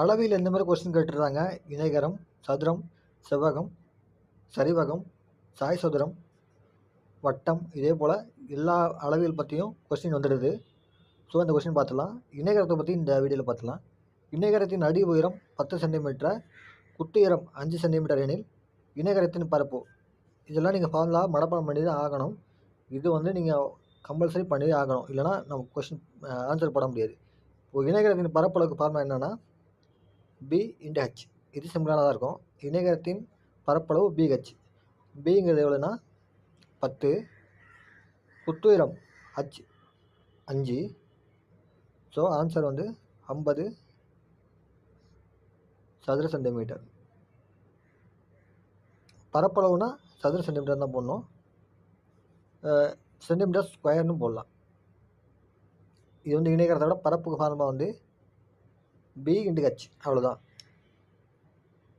அளவில் எந்த மாதிரி கொஸ்டின் கேட்டுருந்தாங்க இணைகரம் சதுரம் செவ்வகம் சரிவகம் சாய் சதுரம் வட்டம் இதே போல் எல்லா அளவியல் பற்றியும் கொஸ்டின் வந்துடுது. ஸோ இந்த கொஸ்டின் பார்த்துலாம் இணைகரத்தை பற்றி இந்த வீடியோவில் பார்த்துலாம் இணைகரத்தின் அடி உயரம் பத்து சென்டிமீட்டரை குத்துயரம் அஞ்சு சென்டிமீட்டர் எனில் இணைகரத்தின் பரப்பு. இதெல்லாம் நீங்கள் ஃபார்முலா மடப்பாடம் பண்ணி தான் ஆகணும். இது வந்து நீங்கள் கம்பல்சரி பண்ணி ஆகணும். இல்லைனா நம்ம கொஸ்டின் ஆன்சர் போட முடியாது. இப்போ இணைகரத்தின் பரப்பளவுக்கு ஃபார்முலா என்னென்னா பி இன்டு ஹெச் இது சிம்பிளானதாக இருக்கும். இணைகரத்தின் பரப்பளவு பிஹெச் பிங்கிறது எவ்வளோன்னா பத்து. புத்துயரம் ஹச் அஞ்சு. ஸோ ஆன்சர் வந்து ஐம்பது சதுர சென்டிமீட்டர் பரப்பளவுனா சதுர சென்டிமீட்டர் தான் போடணும். சென்டிமீட்டர் ஸ்கொயர்னு போடலாம். இது வந்து இணைக்கிறத விட பரப்புக்கு ஃபார்மாக வந்து பி இண்டு ஹெச் அவ்வளோதான்